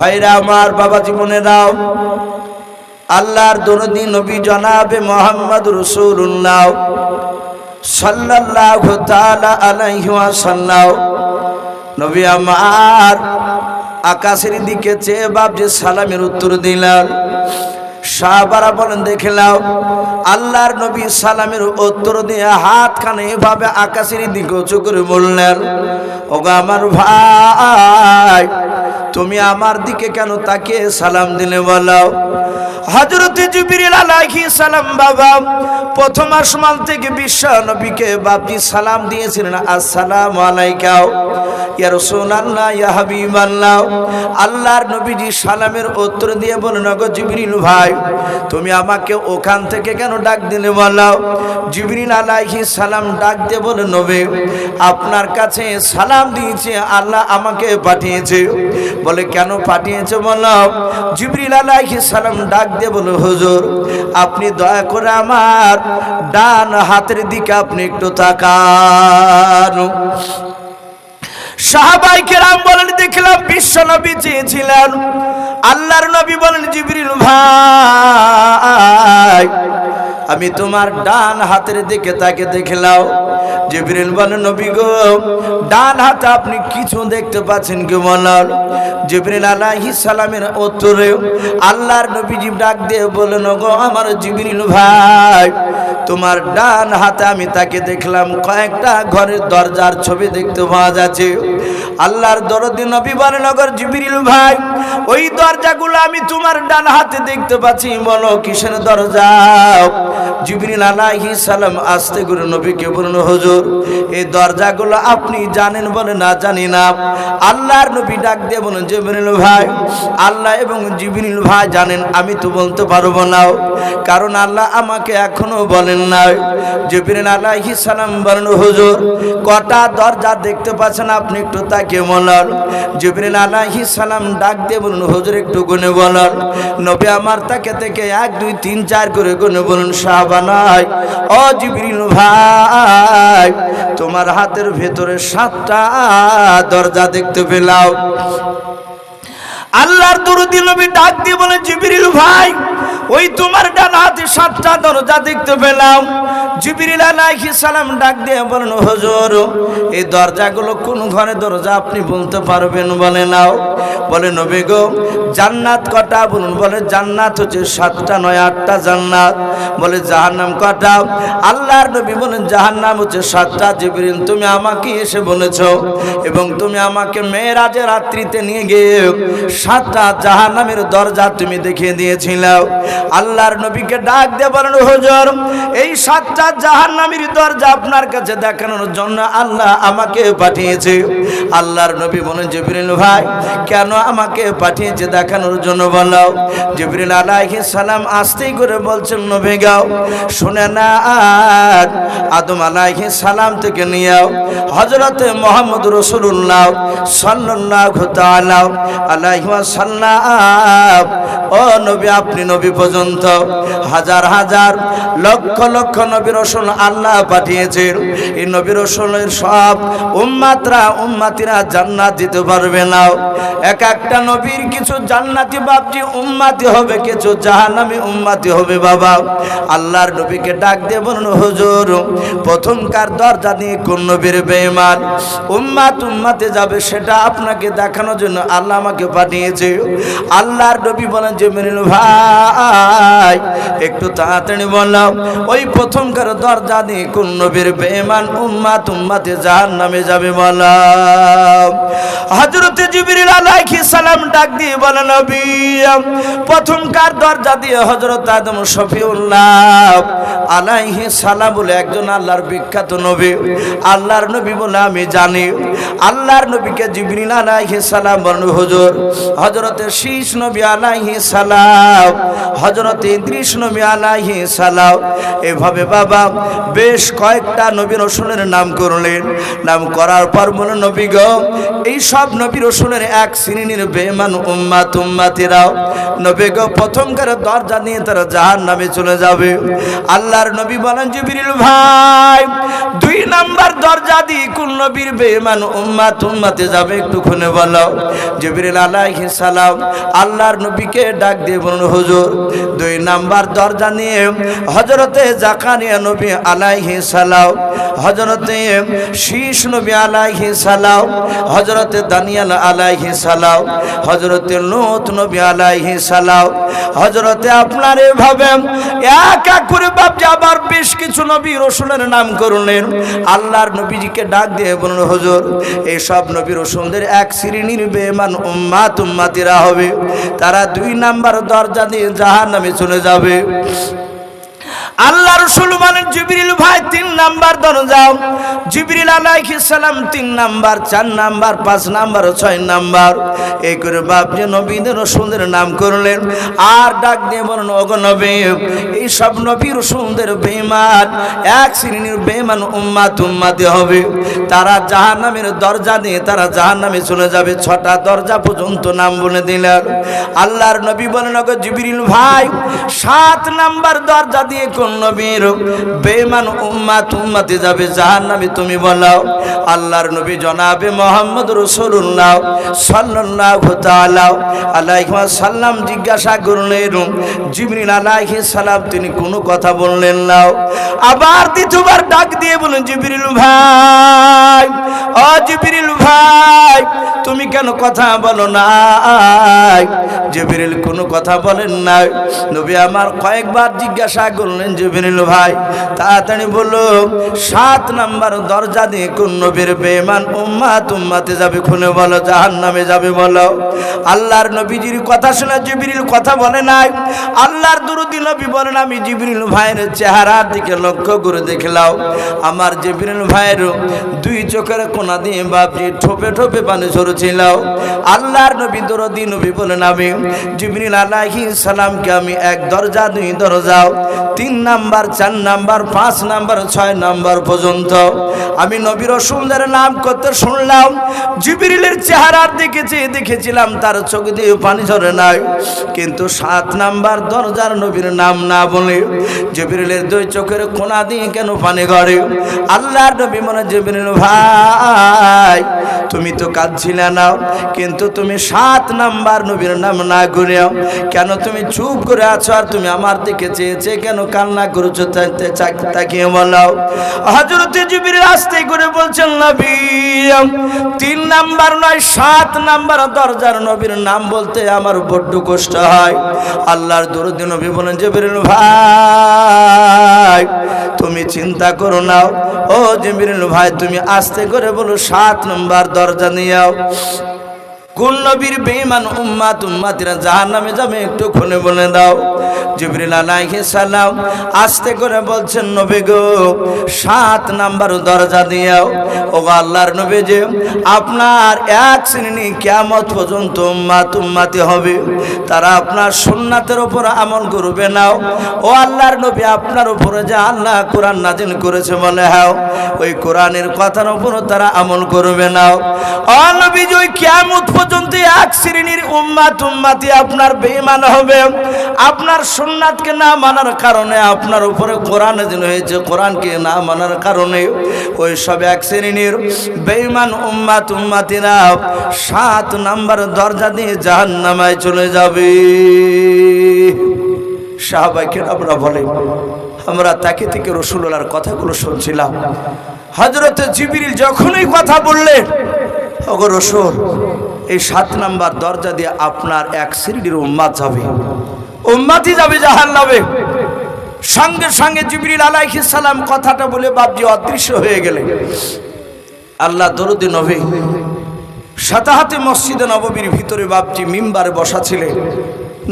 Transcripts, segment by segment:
ভাইরা আমার বাবা জীবনে দাও। আল্লাহর দরদি নবী জনাবে মোহাম্মদ রসুল্লাহ সাল্লাল্লাহু তাআলা আলাইহি ওয়াসাল্লাম। নবী আমার আকাশের দিকে চেয়ে বাপ যে সালামের উত্তর দিলেন। সাহাবারা বলেন দেখলাম আল্লাহর নবী সালামের উত্তর দিয়ে হাত খানে এভাবে আকাশের দিকে উঁচু করে বললেন, ওগো আমার ভাই তুমি আমার দিকে কেন তাকে সালাম দিলে বলাও হজরত জিবরিল আলাইহিস সালাম বাবা প্রথম আসমান থেকে বিশ্ব নবীকে বাপজি সালাম দিয়েছিলেন, আসসালামু আলাইকা ইয়া রাসূলুল্লাহ, ইয়া হাবিবাল্লাহ। আল্লাহর নবীজি সালামের উত্তর দিয়ে বলেন গো জিবরিল ভাই, তুমি আমাকে ওখান থেকে কেন ডাক দিলে বলাও জিবরিল আলাইহিস সালাম ডাক দিয়ে বলে নবী, আপনার কাছে সালাম দিয়েছে, আল্লাহ আমাকে পাঠিয়েছে। বলে, কেন পাঠিয়েছে বলো? জিবরিল আলাইহিস সালাম ডাক দিয়ে বলে, হুজুর, আপনি দয়া করে আমার ডান হাতের দিকে আপনি একটু তাকান। সাহাবাই কেরাম বলেন, দেখলাম বিশ্ব নবী চেয়েছিলেন। আল্লাহর নবী বলেন, জিবরিল ভাই আমি তোমার ডান হাতের দিকে তাকে দেখলাম। জিবরিল বলেন নবী গো, ডান হাতে আপনি কিছু দেখতে পাচ্ছেন কি বলার জিবরিল আলাইহিস সালামের উত্তরে আল্লাহর নবীজি ডাক দিয়ে বলেন গো আমার জিবরিল ভাই তোমার ডান হাতে আমি তাকে দেখলাম, কয়েকটা ঘরের দরজার ছবি দেখতে পাওয়া যাচ্ছে। আল্লাহর দরদি নবী নগর জিবিরিল ভাই, ওই দরজাগুলো আমি তোমার ডান হাতে দেখতে পাচ্ছি, বলো কিসের দরজা? জিবরিল আলাইহি সালাম আস্তে করে নবীকে বলুন হুজুর এই দরজাগুলো আপনি জানেন বলে না জানি না। আল্লাহর নবী ডাক দিয়ে বলেন, জিবরিল ভাই, আল্লাহ এবং জিবরিল ভাই জানেন, আমি তো বলতে পারব না। কারণ আল্লাহ আমাকে এখনও বলেন নাই? জিবরিল আলাইহি সালাম বলেন, হুজুর, কটা দরজা দেখতে পাচ্ছেন আপনি একটু তাকে বলার জিবরিল আলাইহিস সালাম ডাক দিয়ে বলুন, হুজুর, একটু গুনে বলার নবী আমার তাকে থেকে এক, দুই, তিন, চার করে গুনে বলুন সাহাবানাই ও জিবরিল ভাই, তোমার হাতের ভেতরে সাতটা দরজা দেখতে পেলাম। আল্লাহর দরদি নবী ডাক দিয়ে বলেন, জিবরিল ভাই ওই তোমার ডান হাতে সাতটা দরজা দেখতে পেলাম। জিবরিল আলাইহিস সালাম ডাক দিয়ে বলেন হুজুর, এই দরজাগুলো কোন ঘরে দরজা আপনি বলতে পারবেন বলে নাও। বলে, নবী গো, জান্নাত কটা? বলুন, বলে, জান্নাত হচ্ছে সাতটা, নয়, আটটা জান্নাত। বলে, জাহান্নাম কটা? আল্লাহর নবী বলেন, জাহান্নাম হচ্ছে সাতটা। জিবিরিন তুমি আমাকে এসে বলেছ এবং তুমি আমাকে মেয়েরাজের রাত্রিতে নিয়ে গিয়ে সাতটা জাহান্নামের দরজা তুমি দেখিয়ে দিয়েছিলে আল্লাহর নবীকে ডাক দিয়ে বলেন, হুজুর, এই সাতটা জাহান্নামের দরজা আপনার কাছে দেখানোর জন্য আল্লাহ আমাকে পাঠিয়েছে। আল্লাহর নবী বলেন, জিবরিল ভাই, কেন আমাকে পাঠিয়েছে দেখানোর জন্য বলো? জিবরিল আলাইহিস সালাম আস্তেই করে বলছেন, নবী গাও শুনে না, আদম আলাইহিস সালাম থেকে নিয়েও মুহাম্মদ রাসূলুল্লাহ সাল্লাল্লাহু তাআলা আলাইহি ওয়াসাল্লাম, ও নবী, আপনি নবী পর্যন্ত হাজার হাজার লক্ষ লক্ষ নবী রসুল আল্লাহ পাঠিয়েছেন। এই নবী রসুলের সব উম্মাতরা, উম্মাতিরা জান্নাত দিতে পারবে না। এক একটা নবীর কিছু জান্নাতি বাপজি উম্মাতি হবে, কিছু জাহান্নামী উম্মাতি হবে বাবা। আল্লাহর নবীকে ডাক দিয়ে বলুন, হুজুর প্রথমকার দরজা দিয়ে কোন নবীর বেঈমান উম্মাত উম্মাতে যাবে সেটা আপনাকে দেখানোর জন্য আল্লাহ আমাকে পাঠিয়েছে। আল্লাহর নবী বলেন যে মেরিল ভাই একটু তাড়াতাড়ি বললাম ওই প্রথমকার দরজা দিয়ে কোন নবীর বেমান বেঈমান উম্মাত উম্মাতে জাহান্নামে যাবে বললাম হযরতে জিবরিল আলাইহিস সালাম ডাক দিয়ে বলেন নবী, প্রথমকার দরজা দিয়ে হযরত আদম শফিউল্লাহ আলাইহিস সালাম বলে একজন আল্লাহর বিখ্যাত নবী। আল্লাহর নবী বলে আমি জানি। আল্লাহর নবীকে জিবরিল আলাইহিস সালাম বলেন, হুজুর, হযরতে শীষ নবী আলাইহিস সালাম, হযরতে ইদ্রিস নবী আলাইহিস সালাম, এভাবে বাবা বেশ কয়েকটা নবী রসুলের নাম করলেন। নাম করার পর বলে, নবী গো, এই সব নবী রসুলের এক শ্রেণির বেমান উম্মা গো প্রথমকার দরজা নিয়ে তারা জাহান নামে চলে যাবে। আল্লাহর নবী বলেন, জিবিরিল ভাই, দুই নাম্বার দরজা দিয়ে কোন নবীর বেমান উম্মা তুম্মাতে যাবে একটু খুনে বলো। জিবিরিল আলাইহিস সালাম, আল্লাহর নবীকে ডাক দিয়ে বলুন হুজুর, দুই নাম্বার দরজা নিয়ে হজরতে জাকারিয়া নবী আলাইহি সালাম হজরতে শীষ নবী আলাইহি সালাম হজরতে দানিয়াল আলাইহি সালাম হজরতে লুত নবী আলাইহি সালাম হজরতে আপনার এভাবে এক এক করে বাপজি আবার বেশ কিছু নবী রসুলের নাম করলেন। আল্লাহর নবীজিকে ডাক দিয়ে বলুন হুজুর এইসব নবী রসুলদের এক শ্রেণির বেমান উম্মাত উম্মাতিরা হবে। তারা দুই নাম্বার দরজা দিয়ে জাহান নামে চলে যাবে। আল্লাহ রসুল বলেন, জিবরিল ভাই, তিন নাম্বার দরজাও। জিবরিল আলাইহিস সালাম তিন নাম্বার, চার নাম্বার, পাঁচ নাম্বার, ছয় নাম্বার। এই করে বাপ যে নবীদের রসুলদের নাম করলেন। আর ডাক দিয়ে বলেন, ওগো নবী, এই সব নবী রসুলদের বেমান এক শ্রেণির বেমান উম্মাত উম্মাতে হবে। তারা জাহান্নামের দরজা দিয়ে তারা জাহান্নামে চলে যাবে। ছটা দরজা পর্যন্ত নাম বলে দিলেন। আল্লাহর নবী বলেন, ওগো জিবরিল ভাই, সাত নাম্বার দরজা দিয়ে কোন নবীর বেমান উম্মাত উম্মাতে যাবে জাহান্নামে তুমি বলো আল্লাহর নবী জনাবে মোহাম্মদ রসুল্লাহ সাল্লাল্লাহু তাআলা আলাইহি সাল্লাম জিজ্ঞাসা করলেন, জিবরিল আলাইহি সালাম, তিনি কোনো কথা বললেন না। আবার দ্বিতীয়বার ডাক দিয়ে বলেন জিবরিল ভাই, ও জিবরিল ভাই, তুমি কেন কথা বলো না জিবরিল কোনো কথা বলেন না নবী আমার কয়েকবার জিজ্ঞাসা করলেন জিবরিল ভাই তাড়াতাড়ি বলল, সাত নাম্বার দরজা দিয়ে কোন নবীর বেমান উম্মাত উম্মাতে যাবে খুলে বলো জাহান নামে যাবে বলো। আল্লাহর নবীজির কথা শুনে জিবরিল কথা বলে নাই। আল্লাহর দুরুদি নবী বলেন, আমি জিবরিল ভাইয়ের চেহারার দিকে লক্ষ্য করে দেখলাম। আমার জিবরিল ভাইয়ের দুই চোখের কোনা দিয়ে বাপজি ঠোপে ঠোপে পানি ঝরছিল। আল্লাহর নবী দরদি নবী বলেন, আমি জিবরিল আলাইহিস সালামকে আমি এক দরজা, দুই দরজাও তিন নাম্বার, চার নাম্বার, পাঁচ নাম্বার, ছয় নাম্বার পর্যন্ত। আমি নবী রসুলদের নাম করতে শুনলাম, জিবরিলের চেহারার দিকে চেয়ে দেখেছিলাম, তার চোখ দিয়ে পানি ঝরে নাই। কিন্তু সাত নাম্বার দরজার নবীর নাম না বলে জিবরিলের দুই চোখের কোনা দিয়ে কেন পানি গড়ে? আল্লাহর নবী মনে জিবরিল, ভাই, তুমি তো কাঁদছিলে না, কিন্তু তুমি সাত নাম্বার নবীর নাম না ঘুরেও কেন তুমি চুপ করে আছো আর তুমি আমার দিকে চেয়েছে কেন কান্না করেছ তাকিয়ে বলাও। হজরত জিবির আসতে করে বলছেন, নবী, তিন নাম্বার নয়, সাত নাম্বার দরজার নবীর নাম বলতে আমার বড্ড কষ্ট হয়। আল্লাহর দরুদ নবী বলেন জিবির ভাই, তুমি চিন্তা করো না। ও জিবির ভাই, তুমি আস্তে করে বলো, সাত নাম্বার দরজা নিয়ে কোন নবীর বেঈমান উম্মাত উম্মাতিরা জাহান্নামে যাবে একটু খুলে বলে দাও। জিবরিল আলাইহিস সালাম আস্তে করে বলছেন, নবী গো, সাত নাম্বার দরজা দিয়াও। ও আল্লাহর নবী যে আপনার এক শ্রেণি কিয়ামত পর্যন্ত উম্মাত উম্মাতি হবে। তারা আপনার সুন্নাতের উপর আমল করবে নাও ও আল্লাহর নবী, আপনার উপরে যে আল্লাহ কোরআন নাজিল করেছে বলে হ্যাঁ ওই কোরআনের কথার উপর তারা আমল করবে নাও ও নবী যে ওই কিয়ামত পর্যন্ত এক শ্রেণির উম্মাত উম্মাতি আপনার বেঈমান হবে। আপনার সুন্নাতকে না মানার কারণে, আপনার উপরে কোরআন নাজিল হয়েছে, কোরআনকে না মানার কারণে ওই সব এক শ্রেণির বেঈমান উম্মাত উম্মাতিরা সাত নাম্বার দরজা দিয়ে জাহান্নামায় চলে যাবে। সাহাবাইকে আমরা বলে, আমরা তাকে থেকে রসুল্লাহর কথাগুলো শুনছিলাম। হজরত জিবিরিল যখনই কথা বললেন, ওগো রসুল এই সাত নাম্বার দরজা দিয়ে আপনার এক শ্রেণির উম্মাত যাবে। উম্মাতি যাবে জাহান নামে সঙ্গে সঙ্গে জিবরিল সালাম কথাটা বলে বাপজি অদৃশ্য হয়ে গেলেন। আল্লাহ দরুদি নবী, সাতাহাতে মসজিদে নববীর ভিতরে বাপজি মিম্বারে বসা ছিলেন।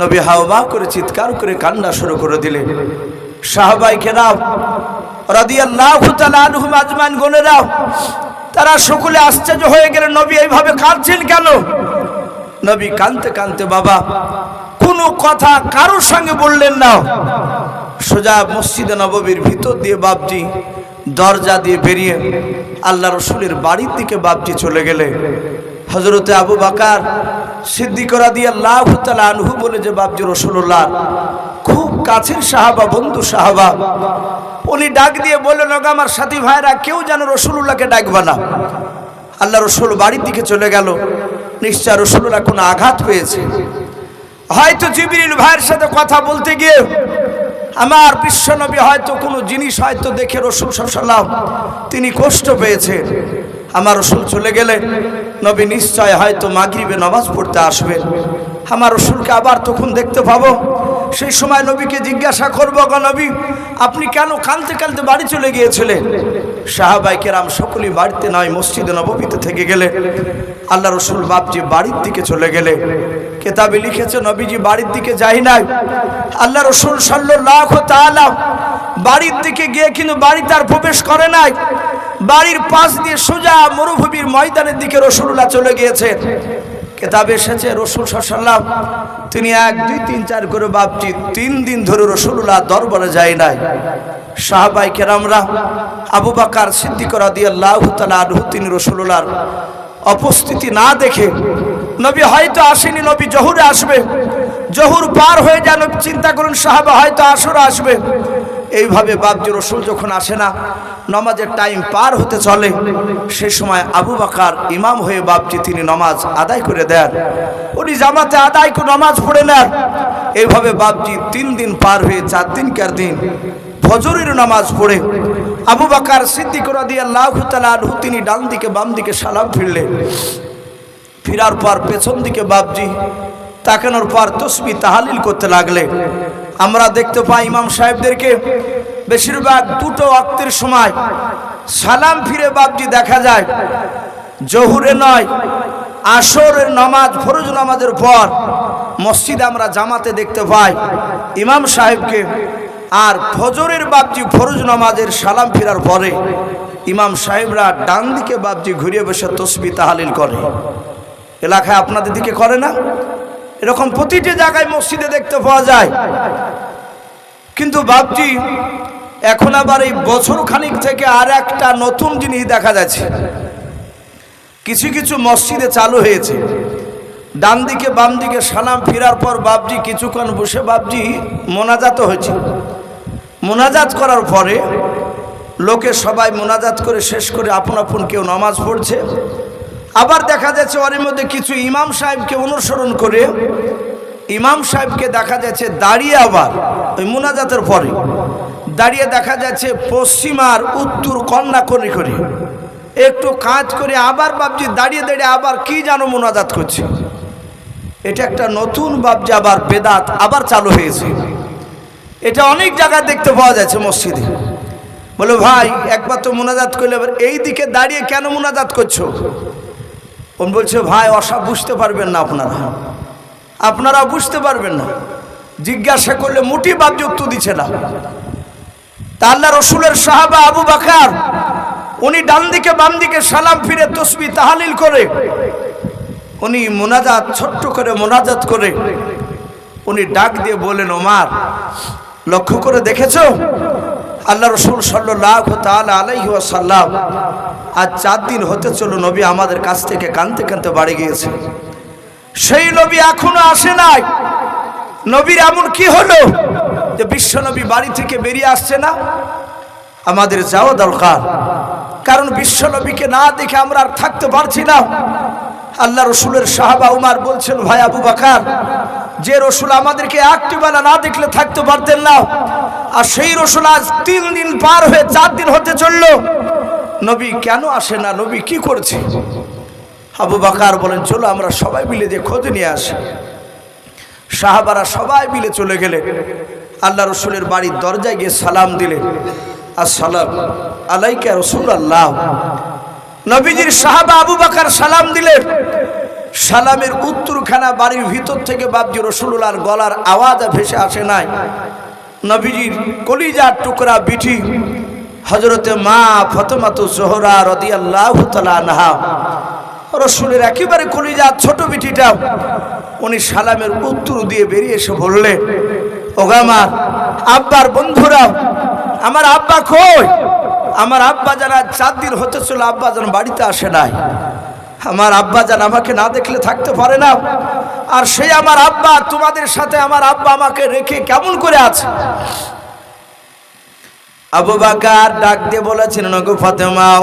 নবী হাওবা করে চিৎকার করে কান্না শুরু করে দিলেন। সাহাবাই কেরাম রাদিয়াল্লাহু তাআলা আনহুম আজমান গনেরাও তারা সকলে আশ্চর্য হয়ে গেলেন নবী এইভাবে কাঁদছেন কেন? নবী কানতে কানতে বাবা, কোনো কথা কারোর সঙ্গে বললেন না। সোজা মসজিদে নববীর ভিতর দিয়ে বাপজি দরজা দিয়ে বেরিয়ে আল্লাহ রসুলের বাড়ির দিকে বাপজি চলে গেলে। হজরতে আবু বাকার সিদ্দিকরা দিয়ে লাভ তালা আনহু বলে যে, বাপজি রসুল্লাহ কাছের সাহাবা, বন্ধু সাহাবা, উনি ডাক দিয়ে বললেন, "ওগো আমার সাথী ভাইরা, কেউ যেন রসুল্লাহকে ডাকবা না। আল্লাহ রসুল বাড়ির দিকে চলে গেল। নিশ্চয় রসুল্লাহ কোনো আঘাত পেয়েছে। হয়তো জিবিরিল ভাইয়ের সাথে কথা বলতে গিয়ে আমার বিশ্বনবী হয়তো কোনো জিনিস হয়তো দেখে রসুল সাল্লাম তিনি কষ্ট পেয়েছেন। আমার রসুল চলে গেলে নবী নিশ্চয় হয়তো মাগরিবে নামাজ পড়তে আসবেন। আমার রসুলকে আবার তখন দেখতে পাবো। সেই সময় নবীকে জিজ্ঞাসা করব, গো নবী, আপনি কেন কানতে কানতে বাড়ি চলে গিয়েছিলেন? সাহাবাই কেরাম সকলেই বাড়িতে নয়, মসজিদে নবমীতে থেকে গেলে। আল্লাহ রসুল বাপজি বাড়ির দিকে চলে গেলে। কেতাবে লিখেছে, নবীজি বাড়ির দিকে যাই নাই। আল্লাহ রসুল সাল্লাহ তাআলা বাড়ির দিকে গিয়ে কিন্তু বাড়ি তার প্রবেশ করে নাই। বাড়ির পাশ দিয়ে সোজা মরুভূমির ময়দানের দিকে রসুল্লাহ চলে গিয়েছেন। কেতাবে এসেছে, রসুল সাল্লাম তিনি এক, দুই, তিন, চার করে বাপজি, তিন দিন ধরে রসুল্লাহ দরবারে যায় নাই। সাহাবাই কেরামরা, আবু বাকার সিদ্দিকরা দিয়ে আল্লাহ তালা তিনি রসুল্লাহর উপস্থিতি না দেখে, নবী হয়তো আসেনি, নবী জহুরে আসবে। জহুর পার হয়ে যেন চিন্তা করুন, সাহাবা হয়তো আসরে আসবে। এইভাবে বাবজি রসুল যখন আসে না, নমাজের টাইম পার হতে চলে, সে সময় আবু বাকার ইমাম হয়ে বাবজি তিনি নমাজ আদায় করে দেন। উনি জামাতে আদায় করে নমাজ পড়ে নেন। এইভাবে বাবজি তিন দিন পার হয়ে চার দিনকার দিন ফজরের নামাজ পড়ে। আবু বাকার সিদ্দিক দিয়ে আল্লাহ আনহু তিনি ডান দিকে বাম দিকে সালাম ফিরলেন। ফিরার পর পেছন দিকে বাবজি তাকানোর পর তসবি তাহালিল করতে লাগলে আমরা দেখতে পাই ইমাম সাহেবদেরকে বেশিরভাগ দুটো অক্তের সময় সালাম ফিরে বাবজি দেখা যায়। জহুরে নয়, আসরের নামাজ, ফরজ নামাজের পর মসজিদে আমরা জামাতে দেখতে পাই ইমাম সাহেবকে আর ফজরের বাবজি ফরজ নামাজের সালাম ফিরার পরে ইমাম সাহেবরা ডান দিকে বাবজি ঘুরিয়ে বসে তসবি তাহালিল করে। এলাকায় আপনাদের দিকে করে না? এরকম প্রতিটি জায়গায় মসজিদে দেখতে পাওয়া যায়। কিন্তু বাবজি এখন আবার এই বছর খানিক থেকে আর একটা নতুন জিনিস দেখা যাচ্ছে। কিছু কিছু মসজিদে চালু হয়েছে। ডান দিকে বাম দিকে সালাম ফেরার পর বাবজি কিছুক্ষণ বসে বাবজি মোনাজাত হয়েছে। মোনাজাত করার পরে লোকে সবাই মোনাজাত করে শেষ করে আপন আপন কেউ নামাজ পড়ছে। আবার দেখা যাচ্ছে ওর মধ্যে কিছু ইমাম সাহেবকে অনুসরণ করে, ইমাম সাহেবকে দেখা যাচ্ছে দাঁড়িয়ে আবার, ওই মোনাজাতের পরে, দাঁড়িয়ে দেখা যাচ্ছে পশ্চিমার উত্তর কন্যা করে। করে একটু কাজ করে আবার বাবজি দাঁড়িয়ে দাঁড়িয়ে আবার কি যেন মোনাজাত করছে। এটা একটা নতুন বাবজি আবার বেদাত আবার চালু হয়েছে। এটা অনেক জায়গায় দেখতে পাওয়া যাচ্ছে মসজিদে। বলে ভাই, একবার তো মোনাজাত করলে, এবার এই দিকে দাঁড়িয়ে কেন মোনাজাত করছ? ওন বলছে, ভাই অসব বুঝতে পারবেন না আপনারা। আপনারা বুঝতে পারবেন না। জিজ্ঞাসা করলে মুটি বাপযুক্ত দিচ্ছে না। তা রসুলের সাহাবা আবু বাকার, উনি ডান দিকে, বাম দিকে সালাম ফিরে তসবি তাহালিল করে, উনি মোনাজাত, ছোট্ট করে মোনাজাত করে, উনি ডাক দিয়ে বলেন ওমার, লক্ষ্য করে দেখেছ? আল্লাহ রসুল সাল্লাহ তালা আলাইহি সাল্লাম আজ চার দিন হতে চলো নবী আমাদের কাছ থেকে কানতে কানতে বাড়ি গিয়েছে। সেই নবী এখনও আসে নাই। নবীর এমন কি হলো যে বিশ্ব নবী বাড়ি থেকে বেরিয়ে আসছে না? আমাদের যাওয়া দরকার। কারণ বিশ্ব নবীকে না দেখে আমরা আর থাকতে পারছি না। আল্লাহ রসুলের সাহাবা উমার বলছেন, ভাই আবু বাকার যে রসুল আমাদেরকে একটি বেলা না দেখলে থাকতে পারতেন না। আর সেই রসুল আজ তিন দিন পার হয়ে চার দিন হতে চলল। নবী কেন আসে না? নবী কি করছে? আবু বাকার বলেন, চলো আমরা সবাই মিলে যে খোঁজ নিয়ে আসি। সাহাবারা সবাই মিলে চলে গেলে। আল্লাহ রসুলের বাড়ির দরজায় গিয়ে সালাম দিলেন। আসসালাম আলাইকা রসুল আল্লাহ নবীজির সাহাবা আবু বাকার সালাম দিলেন। সালামের উত্তরখানা বাড়ির ভিতর থেকে বাবজি রসুল্লাহর গলার আওয়াজ ভেসে আসে নাই। নবীজির কলিজার টুকরা বিঠি। হজরতে মা ফতমাতু জোহরা রদি আল্লাহ নাহা রসুলের একেবারে কলিজার ছোট বিটিটা উনি সালামের উত্তর দিয়ে বেরিয়ে এসে বললেন ওগামার আব্বার বন্ধুরা, আমার আব্বা কই? আমার আব্বা যারা চার দিন হতে ছিল আব্বা যেন বাড়িতে আসে নাই। আমার আব্বা যেন আমাকে না দেখলে থাকতে পারে না। আর সেই আমার আব্বা তোমাদের সাথে আমার আব্বা আমাকে রেখে কেমন করে আছে? আবু বাকার ডাক দিয়ে বলেছেন, নগো ফাতেমাও,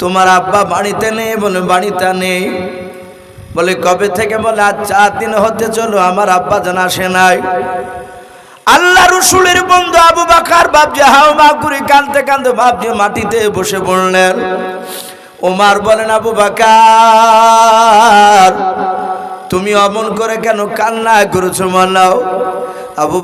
তোমার আব্বা বাড়িতে নেই বলে বাড়িতে নেই। বলে, কবে থেকে বলে, আজ চার দিন হতে চলো, আমার আব্বা যেন আসে নাই। আল্লাহ রসুলের বন্ধু আবু বাকার বাপজি হাও মা করে কানতে কানতে বাপজি মাটিতে বসে পড়লেন। ওমার বলেন আবু বাকার তুমি অমন করে কেন কান্না করেছ মানাও? আবু